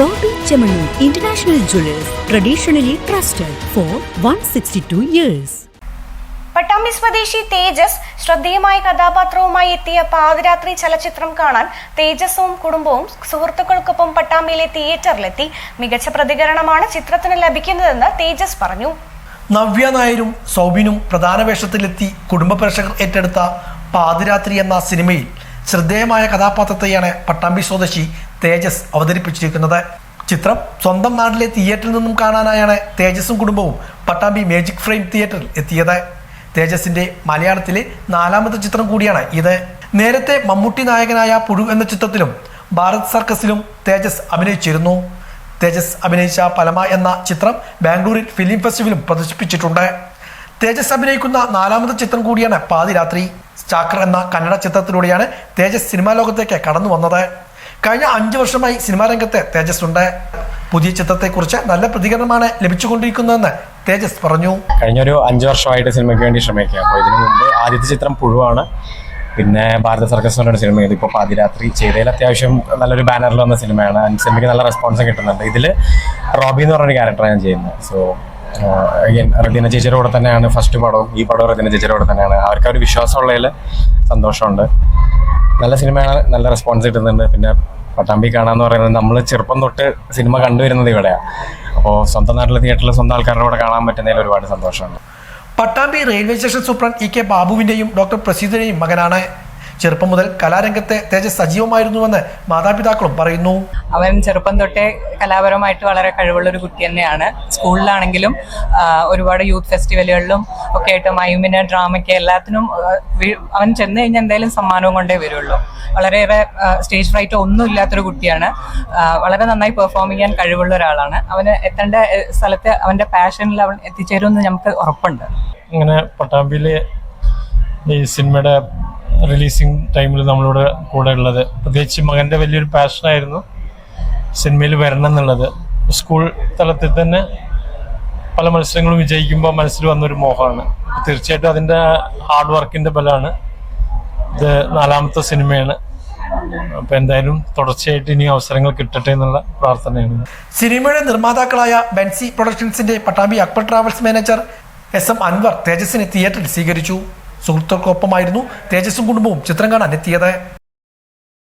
Bobby jewellers traditionally trusted for one sixty 162 years Pattambi സ്വദേശി തേജസ് ശ്രദ്ധേയമായ കഥാപാത്രവുമായി എത്തിയ പാതിരാത്രി ചലച്ചിത്രം കാണാൻ തേജസ്സും കുടുംബവും സുഹൃത്തുക്കൾക്കൊപ്പം പട്ടാമ്പിയിലെ തിയേറ്ററിലെത്തി. മികച്ച പ്രതികരണമാണ് ചിത്രത്തിന് ലഭിക്കുന്നതെന്ന് തേജസ് പറഞ്ഞു. നവ്യ നായരും സൗബിനും പ്രധാന വേഷത്തിലെത്തി കുടുംബ പ്രേക്ഷകർ ഏറ്റെടുത്ത പാതിരാത്രി എന്ന സിനിമയിൽ ശ്രദ്ധേയമായ കഥാപാത്രത്തെയാണ് പട്ടാമ്പി സ്വദേശി തേജസ് അവതരിപ്പിച്ചിരിക്കുന്നത് ചിത്രം സ്വന്തം നാട്ടിലെ തിയേറ്ററിൽ നിന്നും കാണാനായാണ് തേജസും കുടുംബവും പട്ടാമ്പി മേജിക് ഫ്രെയിം തിയേറ്ററിൽ എത്തിയത്. തേജസിന്റെ മലയാളത്തിലെ നാലാമത്തെ ചിത്രം കൂടിയാണ് ഇത്. നേരത്തെ മമ്മൂട്ടി നായകനായ പുഴു എന്ന ചിത്രത്തിലും ഭാരത് സർക്കസിലും തേജസ് അഭിനയിച്ചിരുന്നു. തേജസ് അഭിനയിച്ച പലമ എന്ന ചിത്രം ബാംഗ്ലൂരിൽ ഫിലിം ഫെസ്റ്റിവലും പ്രദർശിപ്പിച്ചിട്ടുണ്ട്. തേജസ് അഭിനയിക്കുന്ന നാലാമത്തെ ചിത്രം കൂടിയാണ് പാതിരാത്രി. ചാക്ര എന്ന കന്നഡ ചിത്രത്തിലൂടെയാണ് തേജസ് സിനിമാ ലോകത്തേക്ക് കടന്നു വന്നത് കഴിഞ്ഞ അഞ്ച് വർഷമായി സിനിമാ രംഗത്ത് തേജസ് ഉണ്ട് പുതിയ ചിത്രത്തെക്കുറിച്ച് നല്ല പ്രതികരണമാണ് ലഭിച്ചുകൊണ്ടിരിക്കുന്നതെന്ന് തേജസ് പറഞ്ഞു. കഴിഞ്ഞൊരു അഞ്ച് വർഷമായിട്ട് സിനിമയ്ക്ക് വേണ്ടി ശ്രമിക്കുക. അപ്പോൾ ഇതിനു മുമ്പ് ആദ്യത്തെ ചിത്രം പുഴുവാണ്. പിന്നെ ഭാരത സർക്കസ് എന്ന് പറയുന്ന സിനിമ ഇതിപ്പോൾ പാതിരാത്രി ചെയ്തതിൽ അത്യാവശ്യം നല്ലൊരു ബാനറിൽ വന്ന സിനിമയാണ്. സിനിമയ്ക്ക് നല്ല റെസ്പോൺസും കിട്ടുന്നുണ്ട്. ഇതിൽ റോബി എന്ന് പറഞ്ഞൊരു ക്യാരക്ടറാണ് ഞാൻ ചെയ്യുന്നത്. സോ അഗൈൻ റദീന ചേച്ചിയുടെ കൂടെ തന്നെയാണ് ഫസ്റ്റ് പടവും. ഈ പടവും റദീന ചേച്ചിയുടെ കൂടെ തന്നെയാണ്. അവർക്ക് ഒരു വിശ്വാസമുള്ളതിൽ സന്തോഷമുണ്ട്. നല്ല സിനിമയാണ് നല്ല റെസ്പോൺസ് കിട്ടുന്നുണ്ട്. പിന്നെ പട്ടാമ്പി കാണാന്ന് പറയുന്നത് നമ്മൾ ചെറുപ്പം തൊട്ട് സിനിമ കണ്ടുവരുന്നത് ഇവിടെയാണ് അപ്പോൾ സ്വന്തം നാട്ടിലെ തിയേറ്ററിൽ സ്വന്തം ആൾക്കാരുടെ കൂടെ കാണാൻ പറ്റുന്നതിൽ ഒരുപാട് സന്തോഷമുണ്ട്. Pattambi railway station superintendent E K ബാബുവിന്റെയും doctor പ്രസീദിന്റെയും മകനാണ് ചെറുപ്പം മുതൽ കലാരംഗത്തെ തേജസ് സജീവമായിരുന്നുവെന്ന് മാതാപിതാക്കളും പറയുന്നു. അവൻ ചെറുപ്പം തൊട്ടേ കലാപരമായിട്ട് വളരെ കഴിവുള്ള ഒരു കുട്ടി തന്നെയാണ്. സ്കൂളിലാണെങ്കിലും ഒരുപാട് യൂത്ത് ഫെസ്റ്റിവലുകളിലും ഒക്കെ ആയിട്ട് മയുമിന് ഡ്രാമയ്ക്ക് എല്ലാത്തിനും അവൻ ചെന്ന് കഴിഞ്ഞാൽ എന്തായാലും സമ്മാനവും കൊണ്ടേ വരുള്ളൂ. വളരെയേറെ സ്റ്റേജ് ഫ്രൈറ്റ് ഒന്നും ഇല്ലാത്തൊരു കുട്ടിയാണ്. വളരെ നന്നായി പെർഫോം ചെയ്യാൻ കഴിവുള്ള ഒരാളാണ്. അവന് എത്തേണ്ട സ്ഥലത്ത് അവന്റെ പാഷനിൽ അവൻ എത്തിച്ചേരുമെന്ന് നമുക്ക് ഉറപ്പുണ്ട്. ഇങ്ങനെ പട്ടാമ്പിയിലെ ഈ സിനിമയുടെ റിലീസിങ് ടൈമിൽ നമ്മളോട് കൂടെ ഉള്ളത്. പ്രത്യേകിച്ച് മകന്റെ വലിയൊരു പാഷനായിരുന്നു സിനിമയിൽ വരണം എന്നുള്ളത് സ്കൂൾ തലത്തിൽ തന്നെ പല മത്സരങ്ങളും വിജയിക്കുമ്പോൾ മനസ്സിൽ വന്നൊരു മോഹമാണ്. തീർച്ചയായിട്ടും അതിന്റെ ഹാർഡ് വർക്കിന്റെ ബലമാണ് ഇത് നാലാമത്തെ സിനിമയാണ്. അപ്പോൾ എന്തായാലും തുടർച്ചയായിട്ട് ഇനി അവസരങ്ങൾ കിട്ടട്ടെ എന്നുള്ള പ്രാർത്ഥനയാണ്. സിനിമയുടെ നിർമ്മാതാക്കളായ ബെൻസി പ്രൊഡക്ഷൻസിന്റെ Pattambi Akbar travels manager S M Anwar തേജസിനെ തിയേറ്ററിൽ സ്വീകരിച്ചു. സുഹൃത്തുക്കൾക്കൊപ്പമായിരുന്നു. തേജസ്സും കുടുംബവും ചിത്രം കാണാൻ എത്തിയത്.